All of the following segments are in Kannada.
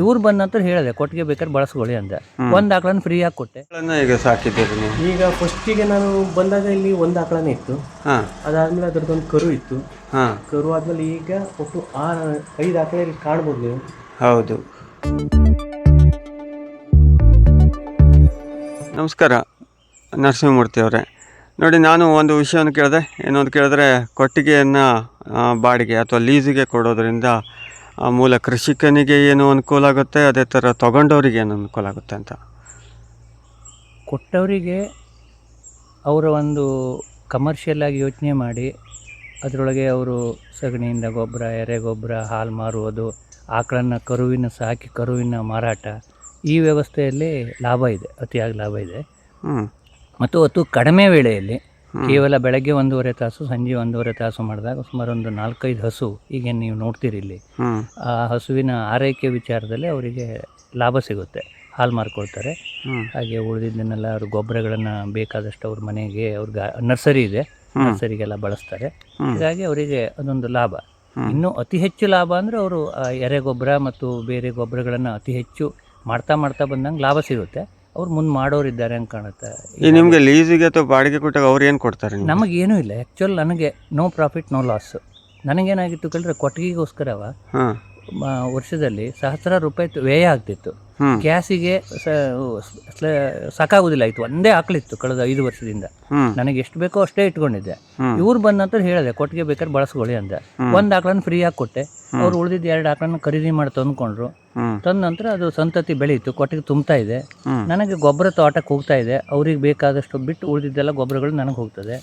ಇವ್ರು ಬಂದ ನಂತರ ಹೇಳಿದೆ ಕೊಟ್ಟಿಗೆ ಬೇಕಾದ್ರೆ ಬಳಸ್ಕೊಳ್ಳಿ ಅಂದೆ. ಒಂದು ಆಕಳನ್ನ ಫ್ರೀ ಆಗಿ ಕೊಟ್ಟೆ. ಈಗ ಸಾಕಿದ್ದೀರಿ ನೀವು. ಈಗ ಫಸ್ಟಿಗೆ ನಾನು ಬಂದಾಗ ಇಲ್ಲಿ ಒಂದು ಆಕಳನೇ ಇತ್ತು. ಹಾಂ. ಅದಾದ್ಮೇಲೆ ಅದ್ರದ್ದೊಂದು ಕರು ಇತ್ತು. ಹಾಂ. ಕರು ಆದ್ಮೇಲೆ ಈಗ ಒಟ್ಟು ಆರು ಐದು ಆಕಳ ಇಲ್ಲಿ ಕಾಣ್ಬೋದು ನೀವು. ಹೌದು. ನಮಸ್ಕಾರ ನರಸಿಂಹಮೂರ್ತಿ ಅವರೇ. ನೋಡಿ ನಾನು ಒಂದು ವಿಷಯವನ್ನು ಕೇಳಿದೆ ಏನೊಂದು ಕೇಳಿದ್ರೆ ಕೊಟ್ಟಿಗೆಯನ್ನು ಬಾಡಿಗೆ ಅಥವಾ ಲೀಸಿಗೆ ಕೊಡೋದ್ರಿಂದ ಆ, ಮೂಲ ಕೃಷಿಕನಿಗೆ ಏನು ಅನುಕೂಲ ಆಗುತ್ತೆ ಅದೇ ಥರ ತಗೊಂಡವರಿಗೆ ಏನು ಅನುಕೂಲ ಆಗುತ್ತೆ ಅಂತ? ಕೊಟ್ಟವರಿಗೆ ಅವರ ಒಂದು ಕಮರ್ಷಿಯಲ್ ಆಗಿ ಯೋಚನೆ ಮಾಡಿ ಅದರೊಳಗೆ ಅವರು ಸಗಣಿಯಿಂದ ಗೊಬ್ಬರ ಎರೆ ಗೊಬ್ಬರ ಹಾಲು ಮಾರುವುದು ಆಕಳನ್ನು ಕರುವಿನ ಸಾಕಿ ಕರುವಿನ ಮಾರಾಟ ಈ ವ್ಯವಸ್ಥೆಯಲ್ಲಿ ಲಾಭ ಇದೆ ಅತಿಯಾಗಿ ಲಾಭ ಇದೆ. ಮತ್ತು ಅತು ಕಡಿಮೆ ವೇಳೆಯಲ್ಲಿ ಕೇವಲ ಬೆಳಗ್ಗೆ ಒಂದೂವರೆ ತಾಸು ಸಂಜೆ ಒಂದೂವರೆ ತಾಸು ಮಾಡಿದಾಗ ಸುಮಾರು ಒಂದು ನಾಲ್ಕೈದು ಹಸು ಈಗ ನೀವು ನೋಡ್ತೀರಿ ಇಲ್ಲಿ. ಆ ಹಸುವಿನ ಆರೈಕೆ ವಿಚಾರದಲ್ಲಿ ಅವರಿಗೆ ಲಾಭ ಸಿಗುತ್ತೆ. ಹಾಲು ಮಾರ್ಕೊಳ್ತಾರೆ. ಹಾಗೆ ಉಳಿದಿದ್ದನ್ನೆಲ್ಲ ಅವರು ಗೊಬ್ಬರಗಳನ್ನು ಬೇಕಾದಷ್ಟು ಅವ್ರ ಮನೆಗೆ ಅವ್ರಿಗೆ ನರ್ಸರಿ ಇದೆ. ನರ್ಸರಿಗೆಲ್ಲ ಬಳಸ್ತಾರೆ. ಹೀಗಾಗಿ ಅವರಿಗೆ ಅದೊಂದು ಲಾಭ. ಇನ್ನು ಅತಿ ಹೆಚ್ಚು ಲಾಭ ಅಂದರೆ ಅವರು ಎರೆ ಗೊಬ್ಬರ ಮತ್ತು ಬೇರೆ ಗೊಬ್ಬರಗಳನ್ನು ಅತಿ ಹೆಚ್ಚು ಮಾಡ್ತಾ ಮಾಡ್ತಾ ಬಂದಂಗೆ ಲಾಭ ಸಿಗುತ್ತೆ. ಅವ್ರು ಮುಂದೆ ಮಾಡೋರಿದ್ದಾರೆ ಅಂತ ಕಾಣುತ್ತೆ. ಈ ನಿಮಗೆ ಲೀಸಿಗೆ ಅಥವಾ ಬಾಡಿಗೆ ಕೊಟ್ಟಾಗ ಅವ್ರು ಏನು ಕೊಡ್ತಾರೆ ನಿಮ್ಗೆ? ನಮಗೇನೂ ಇಲ್ಲ. ಆ್ಯಕ್ಚುಲ್ ನನಗೆ ನೋ ಪ್ರಾಫಿಟ್ ನೋ ಲಾಸ್ ನನಗೇನಾಗಿತ್ತು ಕೇಳಿದ್ರೆ ಕೊಟ್ಟಿಗೆಗೋಸ್ಕರವ ಹಾಂ. ವರ್ಷದಲ್ಲಿ ಸಹಸ್ರ ರೂಪಾಯಿ ವ್ಯಯ ಆಗ್ತಿತ್ತು. ಗ್ಯಾಸಿಗೆ ಸಾಕಾಗುದಿಲ್ಲ. ಆಯ್ತು ಇತ್ತು ಒಂದೇ ಆಕಳಿತ್ತು ಕಳೆದ ಐದು ವರ್ಷದಿಂದ. ನನಗೆ ಎಷ್ಟು ಬೇಕೋ ಅಷ್ಟೇ ಇಟ್ಕೊಂಡಿದ್ದೆ. ಇವ್ರು ಬಂದ ನಂತರ ಹೇಳಿದೆ ಕೊಟ್ಟಿಗೆ ಬೇಕಾದ್ರೆ ಬಳಸ್ಕೊಳ್ಳಿ ಅಂದೆ. ಒಂದ್ ಆಕಳನ್ನ ಫ್ರೀ ಆಗಿ ಕೊಟ್ಟೆ. ಅವ್ರು ಉಳಿದಿದ್ದ ಎರಡು ಆಕಳನ್ನ ಖರೀದಿ ಮಾಡಿ ತಂದ್ಕೊಂಡ್ರು. ತಂದ ನಂತರ ಅದು ಸಂತತಿ ಬೆಳೀತು ಕೊಟ್ಟಿಗೆ ತುಂಬ್ತಾ ಇದೆ. ನನಗೆ ಗೊಬ್ಬರ ತೋಟಕ್ಕೆ ಹೋಗ್ತಾ ಇದೆ. ಅವ್ರಿಗೆ ಬೇಕಾದಷ್ಟು ಬಿಟ್ಟು ಉಳಿದಿದ್ದೆಲ್ಲ ಗೊಬ್ಬರಗಳು ನನಗೆ ಹೋಗ್ತದೆ.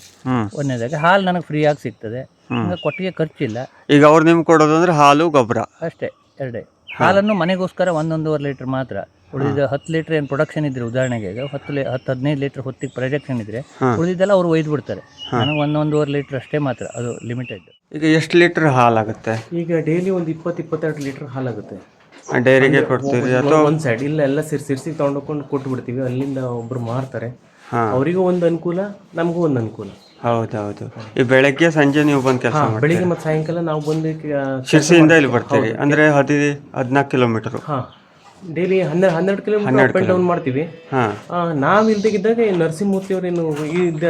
ಒಂದನೇದಾಗಿ ಹಾಲು ನನಗೆ ಫ್ರೀ ಆಗಿ ಸಿಗ್ತದೆ. ಕೊಟ್ಟಿಗೆ ಖರ್ಚಿಲ್ಲ. ಈಗ ಅವ್ರು ನಿಮ್ಗೆ ಕೊಡೋದು ಅಂದ್ರೆ ಹಾಲು ಗೊಬ್ಬರ. ಅಷ್ಟೇ ಎರಡೇ. ಹಾಲನ್ನು ಮನೆಗೋಸ್ಕರ ಒಂದೊಂದೂವರೆ ಲೀಟ್ರ್ ಮಾತ್ರ. ಉಳಿದ ಹತ್ತು ಲೀಟ್ರ್ ಏನು ಪ್ರೊಡಕ್ಷನ್ ಇದ್ರೆ ಉದಾಹರಣೆಗೆ ಈಗ ಹತ್ತು ಲೀ ಹತ್ತು ಹದಿನೈದು ಲೀಟ್ರ್ ಹೊತ್ತಿಗೆ ಪ್ರೊಡಕ್ಷನ್ ಇದ್ರೆ ಉಳಿದಿದ್ದೆಲ್ಲ ಅವ್ರು ಒಯ್ದು ಬಿಡ್ತಾರೆ. ನನಗೆ ಒಂದೊಂದೂವರೆ ಲೀಟ್ರ್ ಅಷ್ಟೇ ಮಾತ್ರ ಅದು ಲಿಮಿಟೆಡ್ ಈಗ ಎಷ್ಟು ಲೀಟ್ರ್ ಹಾಲಾಗುತ್ತೆ? ಈಗ ಡೈಲಿ ಒಂದು ಇಪ್ಪತ್ತು ಇಪ್ಪತ್ತೆರಡು ಲೀಟರ್ ಹಾಲಾಗುತ್ತೆ. ಡೈರಿಗೆ ಕೊಡ್ತೀವಿ ಅಥವಾ ಒಂದು ಸೈಡ್ ಇಲ್ಲ ಎಲ್ಲ ಸಿರ್ ಸಿರ್ಸಿ ತೊಗೊಂಡು ಕೊಟ್ಟು ಬಿಡ್ತೀವಿ ಅಲ್ಲಿಂದ ಒಬ್ರು ಮಾರ್ತಾರೆ. ಅವರಿಗೂ ಒಂದು ಅನುಕೂಲ ನಮಗೂ ಒಂದು ಅನುಕೂಲ. ಹೌದೌದು. ಈ ಬೆಳಗ್ಗೆ ಸಂಜೆ ನೀವು ಬಂದು ಕೆಲಸ ಬೆಳಿಗ್ಗೆ ಮತ್ತೆ ಸಾಯಂಕಾಲ ನಾವು ಬಂದು ಶಿರ್ಸಿಯಿಂದ ಇಲ್ಲಿ ಬರ್ತೀವಿ. ಅಂದ್ರೆ ಹದಿ ಹದಿನಾಲ್ಕು ಕಿಲೋಮೀಟರ್ ಹಾಂ ಡೈಲಿ ಹನ್ನೆರಡು ಹನ್ನೆರಡು ಕಿಲೋಮೀಟರ್ ಅಪ್ ಆ್ಯಂಡ್ ಡೌನ್ ಮಾಡ್ತೀವಿ. ಹಾಂ. ನಾವು ಇಲ್ದಾಗಿದ್ದಾಗ ನರಸಿಂಹಮೂರ್ತಿ ಅವರೇನು ಈ ಇದ್ದ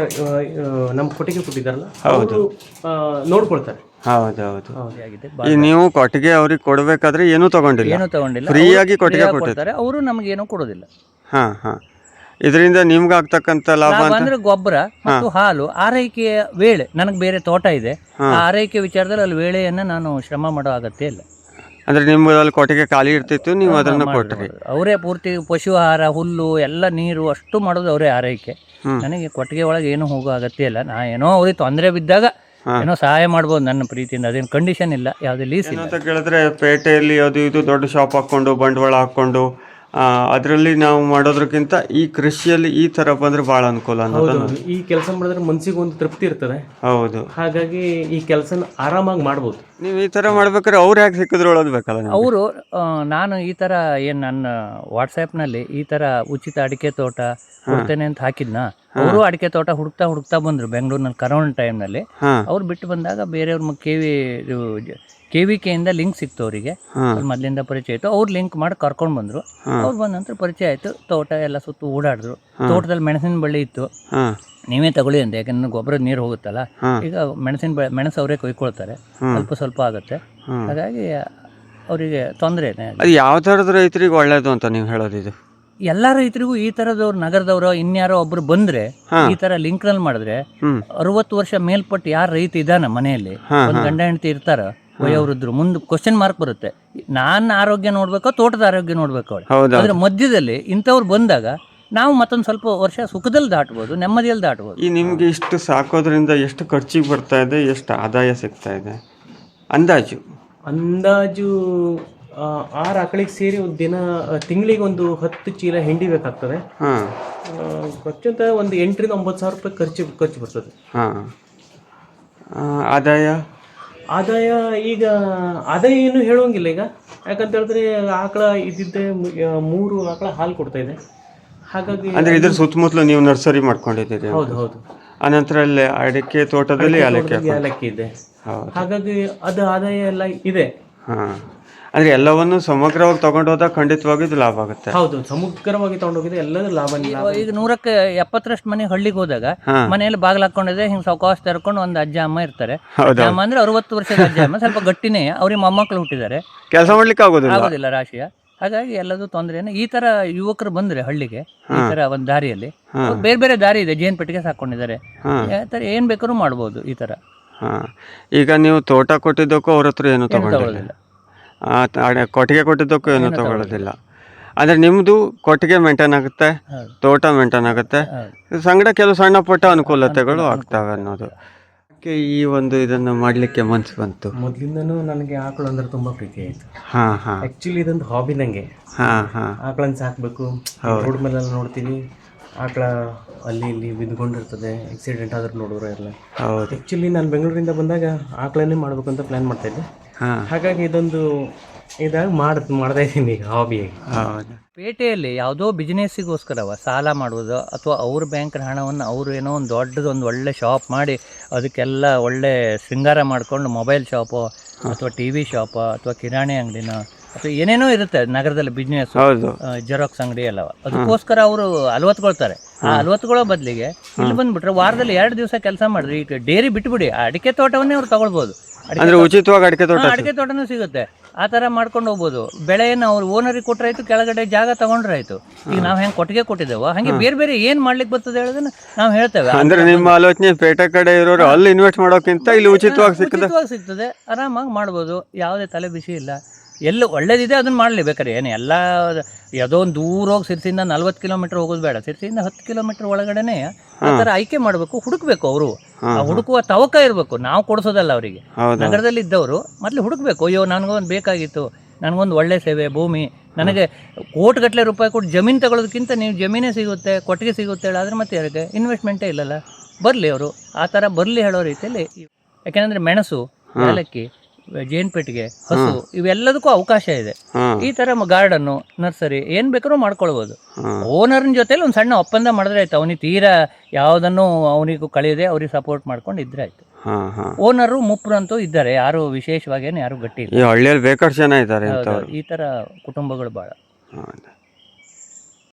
ನಮ್ಮ ಕೊಟ್ಟಿಗೆ ಕೊಟ್ಟಿದ್ದಾರಲ್ಲ ಹೌದು. ನೋಡ್ಕೊಳ್ತಾರೆ. ಹೌದೌದು ಆಗಿದೆ ಈ ನೀವು ಕೊಟ್ಟಿಗೆ ಅವ್ರಿಗೆ ಕೊಡ್ಬೇಕಾದ್ರೆ ಏನೂ ತಗೊಂಡಿಲ್ಲ? ಏನೂ ತಗೊಂಡಿಲ್ಲ. ಫ್ರೀಯಾಗಿ ಆಗಿ ಕೊಟ್ಟಿಗೆ. ಕೊಡ್ತಾರೆ ಅವರು ನಮಗೇನೂ ಕೊಡೋದಿಲ್ಲ. ಹಾ ಹಾಂ. ಇದರಿಂದ ನಿಮ್ಗೆ ಆಗ್ತಕ್ಕಂಥ ಲಾಭ ಲಾಭ ಅಂದ್ರೆ ಗೊಬ್ಬರ ಮತ್ತು ಹಾಲು ಆರೈಕೆಯ ವೇಳೆ ನನಗೆ ಬೇರೆ ತೋಟ ಇದೆ. ಆ ಆರೈಕೆ ವಿಚಾರದಲ್ಲಿ ಅಲ್ಲಿ ವೇಳೆಯನ್ನ ನಾನು ಶ್ರಮ ಮಾಡೋ ಅಗತ್ಯ ಇಲ್ಲ. ಅಂದ್ರೆ ನಿಮ್ಮಲ್ಲಿ ಕೊಟ್ಟಿಗೆ ಖಾಲಿ ಇರ್ತಿತ್ತು ನೀವು ಅದನ್ನು ಕೊಟ್ರಿ. ಅವರೇ ಪೂರ್ತಿ ಪಶು ಆಹಾರ ಹುಲ್ಲು ಎಲ್ಲ ನೀರು ಅಷ್ಟು ಮಾಡೋದು ಅವರೇ ಆರೈಕೆ. ನನಗೆ ಕೊಟ್ಟಿಗೆ ಒಳಗೆ ಏನು ಹೋಗೋ ಅಗತ್ಯ ಇಲ್ಲ. ನಾ ಏನೋ ಅವ್ರಿಗೆ ತೊಂದರೆ ಬಿದ್ದಾಗ ಏನೋ ಸಹಾಯ ಮಾಡ್ಬೋದು ನನ್ನ ಪ್ರೀತಿಯಿಂದ. ಅದೇನು ಕಂಡೀಷನ್ ಇಲ್ಲ ಯಾವುದೇ ಲೀಸ್ ಇಲ್ಲ. ಅಂತ ಕೇಳಿದ್ರೆ ಪೇಟೆಯಲ್ಲಿ ಅದು ಇದು ದೊಡ್ಡ ಶಾಪ್ ಹಾಕ್ಕೊಂಡು ಬಂಡವಾಳ ಹಾಕ್ಕೊಂಡು ಅದರಲ್ಲಿ ನಾವು ಮಾಡೋದ್ರಕ್ಕಿಂತ ಈ ಕೃಷಿಯಲ್ಲಿ ಈ ತರ ಬಂದ್ರೆ ಬಹಳ ಅನುಕೂಲ ಅನ್ನೋದನ್ನು ಹೌದು ಈ ಕೆಲಸ ಮಾಡಿದ್ರೆ ಮನ್ಸಿಗೆ ಒಂದು ತೃಪ್ತಿ ಇರ್ತದೆ. ಹೌದು. ಹಾಗಾಗಿ ಈ ಕೆಲಸನ ಆರಾಮಾಗಿ ಮಾಡ್ಬೋದು. ನೀವು ಈ ತರ ಮಾಡ್ಬೇಕಾದ್ರೆ ಅವ್ರು ಯಾಕೆ ಸಿಕ್ಕಿದ್ರು ಓದಬೇಕಲ್ಲ? ಅವರು ನಾನು ಈ ತರ ಏನು ನನ್ನ ವಾಟ್ಸ್ಯಾಪ್ನಲ್ಲಿ ಈ ತರ ಉಚಿತ ಅಡಿಕೆ ತೋಟ ಹುಡ್ತೇನೆ ಅಂತ ಹಾಕಿದ್ನ? ಅವರು ಅಡಿಕೆ ತೋಟ ಹುಡುಕ್ತಾ ಹುಡುಕ್ತಾ ಬಂದ್ರು ಬೆಂಗಳೂರಿನಲ್ಲಿ ಕರೋನಾ ಟೈಮ್ನಲ್ಲಿ ನಲ್ಲಿ ಅವ್ರು ಬಿಟ್ಟು ಬಂದಾಗ ಬೇರೆಯವ್ರ ಕೆ ವಿ ಕೆ ವಿ ಕೆಯಿಂದ ಲಿಂಕ್ ಸಿಕ್ತು ಅವರಿಗೆ. ಮೊದಲಿಂದ ಪರಿಚಯ ಆಯ್ತು ಅವ್ರು ಲಿಂಕ್ ಮಾಡಿ ಕರ್ಕೊಂಡು ಬಂದ್ರು. ಅವ್ರು ಬಂದ ನಂತರ ಪರಿಚಯ ಆಯ್ತು. ತೋಟ ಎಲ್ಲ ಸುತ್ತು ಓಡಾಡಿದ್ರು ತೋಟದಲ್ಲಿ ಮೆಣಸಿನ ಬಳ್ಳಿ ಇತ್ತು. ನೀವೇ ತಗೊಳ್ಳಿ ಅಂತ. ಯಾಕಂದ್ರೆ ಗೊಬ್ಬರದ ನೀರು ಹೋಗುತ್ತಲ್ಲ. ಈಗ ಮೆಣಸಿನ ಬೆ ಮೆಣಸು ಅವರೇ ಕೊಯ್ಕೊಳ್ತಾರೆ. ಸ್ವಲ್ಪ ಸ್ವಲ್ಪ ಆಗುತ್ತೆ. ಹಾಗಾಗಿ ಅವರಿಗೆ ತೊಂದರೆ ಅದು ಯಾವ ಥರದ ರೈತರಿಗೆ ಒಳ್ಳೇದು ಅಂತ ನೀವು ಹೇಳೋದಿದು? ಎಲ್ಲ ರೈತರಿಗೂ ಈ ತರದವ್ರು ನಗರದವರು ಇನ್ಯಾರೋ ಒಬ್ರು ಬಂದ್ರೆ ಈ ತರ ಲಿಂಕ್ ಲಿಂಕ್ನಲ್ಲಿ ಮಾಡಿದ್ರೆ. ಅರವತ್ತು ವರ್ಷ ಮೇಲ್ಪಟ್ಟು ಯಾರು ರೈತ ಇದಾನ ಮನೆಯಲ್ಲಿ? ಒಂದು ಗಂಡ ಹೆಂಡತಿ ಇರ್ತಾರ. ವಯೋವೃದ್ಧರು ಮುಂದೆ ಕ್ವಶನ್ ಮಾರ್ಕ್ ಬರುತ್ತೆ. ನಾನು ಆರೋಗ್ಯ ನೋಡ್ಬೇಕೋ ತೋಟದ ಆರೋಗ್ಯ ನೋಡ್ಬೇಕು ಅವಳು? ಹೌದಾ ಅದ್ರ ಮಧ್ಯದಲ್ಲಿ ಇಂಥವ್ರು ಬಂದಾಗ ನಾವು ಮತ್ತೊಂದು ಸ್ವಲ್ಪ ವರ್ಷ ಸುಖದಲ್ಲಿ ದಾಟ್ಬೋದು ನೆಮ್ಮದಿಯಲ್ಲಿ ದಾಟ್ಬೋದು. ಈ ನಿಮಗೆ ಇಷ್ಟು ಸಾಕೋದ್ರಿಂದ ಎಷ್ಟು ಖರ್ಚಿಗೆ ಬರ್ತಾ ಇದೆ ಎಷ್ಟು ಆದಾಯ ಸಿಗ್ತಾ ಇದೆ? ಅಂದಾಜು. ಅಂದಾಜು ಆ, ಆರು ಆಕಳಿಗೆ ಸೇರಿ ಒಂದು ದಿನ ತಿಂಗಳಿಗೆ ಒಂದು ಹತ್ತು ಚೀಲ ಹಿಂಡಿ ಬೇಕಾಗ್ತದೆ. ಹಾಂ. ಖರ್ಚು ಅಂತ ಒಂದು ಎಂಟರಿಂದ ಒಂಬತ್ತು ಸಾವಿರ ರೂಪಾಯಿ ಖರ್ಚು ಖರ್ಚು ಬರ್ತದೆ. ಹಾಂ. ಆದಾಯ? ಆದಾಯ ಈಗ ಆದಾಯ ಏನು ಹೇಳುವಂಗಿಲ್ಲ ಈಗ. ಯಾಕಂತ ಹೇಳಿದ್ರೆ ಆಕಳ ಇದ್ದಿದ್ದೆ ಮೂರು ಆಕಳ ಹಾಲು ಕೊಡ್ತಾ ಇದೆ. ಹಾಗಾಗಿ ಅಂದ್ರೆ ಇದ್ರ ಸುತ್ತಮುತ್ತಲು ನೀವು ನರ್ಸರಿ ಮಾಡ್ಕೊಂಡಿದ್ದೀರಿ. ಹೌದು ಹೌದು. ಆನಂತರ ಅಲ್ಲಿ ಅಡಿಕೆ ತೋಟದಲ್ಲಿ ಏಲಕ್ಕಿ ಇದೆ. ಹಾಗಾಗಿ ಅದು ಆದಾಯ ಎಲ್ಲ ಇದೆ. ಹಾಂ. ಅಂದರೆ ಎಲ್ಲವನ್ನು ಸಮಗ್ರವಾಗಿ ತಗೊಂಡು ಹೋದಾಗ ಖಂಡಿತವಾಗಿ ಇದು ಲಾಭ ಆಗುತ್ತೆ. ಹೌದು ಸಮಗ್ರವಾಗಿ ತಗೊಂಡೋಗಿದ್ರೆ ಎಲ್ಲದೂ ಲಾಭ ಲಾಭ ಈಗ ನೂರಕ್ಕೆ ಎಪ್ಪತ್ತರಷ್ಟು ಮನೆ ಹಳ್ಳಿಗೆ ಹೋದಾಗ ಮನೆಯಲ್ಲಿ ಬಾಗಿಲು ಹಾಕೊಂಡಿದೆ ಹಿಂಗ್ ಸಾವಕಾಶ ತೆರ್ಕೊಂಡು ಒಂದು ಅಜ್ಜ ಅಮ್ಮ ಇರ್ತಾರೆ. ಅಜ್ಜ ಅಮ್ಮ ಅಂದ್ರೆ ಅರವತ್ತು ವರ್ಷದ ಅಜ್ಜ ಅಮ್ಮ ಸ್ವಲ್ಪ ಗಟ್ಟಿನೇ ಅವ್ರಿಗೆ ಮೊಮ್ಮಕ್ಕಳು ಹುಟ್ಟಿದ್ದಾರೆ. ಕೆಲಸ ಮಾಡ್ಲಿಕ್ಕೆ ಆಗೋದಿಲ್ಲ. ಆಗೋದಿಲ್ಲ ರಾಶಿಯ. ಹಾಗಾಗಿ ಎಲ್ಲದೂ ತೊಂದರೆ ಈ ತರ ಯುವಕರು ಬಂದ್ರೆ ಹಳ್ಳಿಗೆ ಈ ತರ ಒಂದು ದಾರಿಯಲ್ಲಿ. ಬೇರೆ ಬೇರೆ ದಾರಿ ಇದೆ ಜೇನ್ ಪೆಟ್ಟಿಗೆ ಸಾಕೊಂಡಿದ್ದಾರೆ. ಈ ತರ ಏನ್ ಬೇಕಾದ್ರೂ ಮಾಡ್ಬೋದು ಈ ತರ. ಹಾಂ. ಈಗ ನೀವು ತೋಟ ಕೊಟ್ಟಿದ್ದಕ್ಕೂ ಅವ್ರ ಹತ್ರ ಏನು ತಗೊಂಡಿಲ್ಲ? ತಗೊಳ್ಳೋದಿಲ್ಲ ಕೊಟ್ಟಿಗೆ ಕೊಟ್ಟಿದ್ದಕ್ಕೂ ಏನು ತಗೊಳ್ಳೋದಿಲ್ಲ. ಅಂದರೆ ನಿಮ್ಮದು ಕೊಟ್ಟಿಗೆ ಮೇಂಟೈನ್ ಆಗುತ್ತೆ ತೋಟ ಮೇಂಟೈನ್ ಆಗುತ್ತೆ. ಸಂಗಡ ಕೆಲವು ಸಣ್ಣ ಪುಟ್ಟ ಅನುಕೂಲತೆಗಳು ಆಗ್ತವೆ ಅನ್ನೋದು. ಯಾಕೆ ಈ ಒಂದು ಇದನ್ನು ಮಾಡಲಿಕ್ಕೆ ಮನಸ್ಸು ಬಂತು. ಮೊದಲಿಂದನು ನನಗೆ ಆಕಳು ಅಂದ್ರೆ ತುಂಬಾ ಪ್ರೀತಿ ಆಯ್ತು. ಹಾಂ ಇದೊಂದು ಹಾಬಿ ನಂಗೆ. ಹಾಂ ಹಾಂ. ಆಕಳನ್ನ ಸಾಕ್ಬೇಕು. ರೋಡ್ ಮೇಲೆಲ್ಲ ನೋಡ್ತೀನಿ. ಆಕಳ ಅಲ್ಲಿ ಇಲ್ಲಿ ಬಿದ್ಕೊಂಡಿರ್ತದೆ ಆಕ್ಸಿಡೆಂಟ್ ಆದ್ರೂ ನೋಡೋರು ಎಲ್ಲ. ಹೌದು. ಆ್ಯಕ್ಚುಲಿ ನಾನು ಬೆಂಗಳೂರಿಂದ ಬಂದಾಗ ಆಕಳನ್ನೇ ಮಾಡ್ಬೇಕು ಅಂತ ಪ್ಲ್ಯಾನ್ ಮಾಡ್ತಾ ಇದ್ದೆ. ಹಾಂ ಹಾಗಾಗಿ ಇದೊಂದು ಇದಾಗಿ ಮಾಡ್ ಮಾಡ್ತಾ ಇದ್ದೀನಿ ಈಗ ಹಾಬಿಯಾಗಿ ಹೌದು. ಪೇಟೆಯಲ್ಲಿ ಯಾವುದೋ ಬಿಸ್ನೆಸ್ಸಿಗೋಸ್ಕರವ ಸಾಲ ಮಾಡುವುದು ಅಥವಾ ಅವ್ರ ಬ್ಯಾಂಕ್ನ ಹಣವನ್ನು ಅವರು ಏನೋ ಒಂದು ದೊಡ್ಡದು ಒಂದು ಒಳ್ಳೆ ಶಾಪ್ ಮಾಡಿ ಅದಕ್ಕೆಲ್ಲ ಒಳ್ಳೆ ಶೃಂಗಾರ ಮಾಡಿಕೊಂಡು ಮೊಬೈಲ್ ಶಾಪು ಅಥವಾ ಟಿ ವಿ ಶಾಪು ಅಥವಾ ಕಿರಾಣಿ ಅಂಗಡಿನೋ ಅಥವಾ ಏನೇನೋ ಇರುತ್ತೆ ನಗರದಲ್ಲಿ ಬಿಸ್ನೆಸ್ ಹೌದು. ಜೆರಾಕ್ಸ್ ಅಂಗಡಿ ಎಲ್ಲ ಅದಕ್ಕೋಸ್ಕರ ಅವರು ಅಲವತ್ಕೊಳ್ತಾರೆ. ಆ ಅಲವತ್ಕೊಳ್ಳೋ ಬದಲಿಗೆ ಇಲ್ಲಿ ಬಂದ್ಬಿಟ್ರೆ ವಾರದಲ್ಲಿ ಎರಡು ದಿವಸ ಕೆಲಸ ಮಾಡಿದ್ರೆ ಈಗ ಡೇರಿ ಬಿಟ್ಬಿಡಿ ಆ ಅಡಿಕೆ ತೋಟವನ್ನೇ ಅವ್ರು ತಗೊಳ್ಬೋದು. ಅಂದರೆ ಉಚಿತವಾಗಿ ಅಡಿಕೆ ತೋಟ ಹಾ, ಅಡಿಕೆ ತೋಟನೂ ಸಿಗುತ್ತೆ. ಆ ತರ ಮಾಡ್ಕೊಂಡು ಹೋಗ್ಬೋದು. ಬೆಳೆಯನ್ನು ಅವ್ರು ಓನರಿಗೆ ಕೊಟ್ರಾಯ್ತು ಕೆಳಗಡೆ ಜಾಗ ತಗೊಂಡ್ರಾಯ್ತು. ಈಗ ನಾವು ಹೆಂಗೆ ಕೊಟ್ಟಿಗೆ ಕೊಟ್ಟಿದ್ದೇವೋ ಹಂಗೆ ಬೇರೆ ಬೇರೆ ಏನು ಮಾಡ್ಲಿಕ್ಕೆ ಬರ್ತದೆ ಹೇಳೋದನ್ನ ನಾವು ಹೇಳ್ತೇವೆ. ಅಂದ್ರೆ ನಿಮ್ಮ ಆಲೋಚನೆ ಪೇಟೆ ಕಡೆ ಇರೋರು ಅಲ್ಲಿ ಇನ್ವೆಸ್ಟ್ ಮಾಡೋಕ್ಕಿಂತ ಇಲ್ಲಿ ಉಚಿತವಾಗಿ ಸಿಕ್ಕದ ಉಚಿತವಾಗಿ ಸಿಗ್ತದೆ. ಆರಾಮಾಗಿ ಮಾಡ್ಬೋದು. ಯಾವುದೇ ತಲೆ ಬಿಸಿ ಇಲ್ಲ. ಎಲ್ಲ ಒಳ್ಳೇದಿದೆ ಅದನ್ನ ಮಾಡಲಿ ಬೇಕಾದ್ರೆ. ಏನು ಎಲ್ಲ ಯಾವುದೋ ಒಂದು ದೂರ ಹೋಗಿ ಸಿರ್ಸಿಯಿಂದ ನಲ್ವತ್ತು ಕಿಲೋಮೀಟರ್ ಹೋಗೋದು ಬೇಡ. ಸಿರ್ಸಿಯಿಂದ ಹತ್ತು ಕಿಲೋಮೀಟರ್ ಒಳಗಡೆನೆ ಆ ಥರ ಆಯ್ಕೆ ಮಾಡಬೇಕು ಹುಡುಕ್ಬೇಕು ಅವರು. ಆ ಹುಡುಕುವ ತವಕ ಇರಬೇಕು. ನಾವು ಕೊಡಿಸೋದಲ್ಲ ಅವರಿಗೆ. ನಗರದಲ್ಲಿ ಇದ್ದವರು ಮೊದಲು ಹುಡುಕ್ಬೇಕು. ಅಯ್ಯೋ ನನಗೊಂದು ಬೇಕಾಗಿತ್ತು. ನನಗೊಂದು ಒಳ್ಳೆ ಸೇವೆ ಭೂಮಿ. ನನಗೆ ಕೋಟಿಗಟ್ಟಲೆ ರೂಪಾಯಿ ಕೊಟ್ಟು ಜಮೀನು ತಗೊಳ್ಳೋದಕ್ಕಿಂತ ನೀವು ಜಮೀನೇ ಸಿಗುತ್ತೆ ಕೊಟ್ಟಿಗೆ ಸಿಗುತ್ತೆ ಹೇಳಾದ್ರೆ ಮತ್ತೆ ಯಾರಿಗೆ ಇನ್ವೆಸ್ಟ್ಮೆಂಟೇ ಇಲ್ಲಲ್ಲ. ಬರಲಿ ಅವರು. ಆ ಥರ ಬರಲಿ ಹೇಳೋ ರೀತಿಯಲ್ಲಿ ಯಾಕೆಂದರೆ ಮೆಣಸು ಏಲಕ್ಕಿ ಜೇನುಪೆಟ್ಟಿಗೆ ಹಸು ಇವೆಲ್ಲದಕ್ಕೂ ಅವಕಾಶ ಇದೆ. ಈ ತರ ಗಾರ್ಡನ್ ನರ್ಸರಿ ಏನ್ ಬೇಕಾದ್ರೂ ಮಾಡ್ಕೊಳ್ಬಹುದು ಓನರ್ನ ಜೊತೆಲಿ ಒಂದು ಸಣ್ಣ ಒಪ್ಪಂದ ಮಾಡಿದ್ರೆ ಆಯ್ತು. ಅವನಿಗೆ ತೀರಾ ಯಾವುದನ್ನು ಅವನಿಗೂ ಕಳೆಯದೆ ಅವ್ರಿಗೆ ಸಪೋರ್ಟ್ ಮಾಡ್ಕೊಂಡು ಇದ್ರೆ ಆಯ್ತು. ಓನರು ಮುಪ್ರು ಅಂತೂ ಇದ್ದಾರೆ. ಯಾರು ವಿಶೇಷವಾಗಿ ಯಾರು ಗಟ್ಟಿ ಇಲ್ಲ. ಈ ಹಳ್ಳಿಯಲ್ಲಿ ಬೇಕಾಷ್ಟು ಜನ ಇದ್ದಾರೆ ಈ ತರ ಕುಟುಂಬಗಳು ಬಹಳ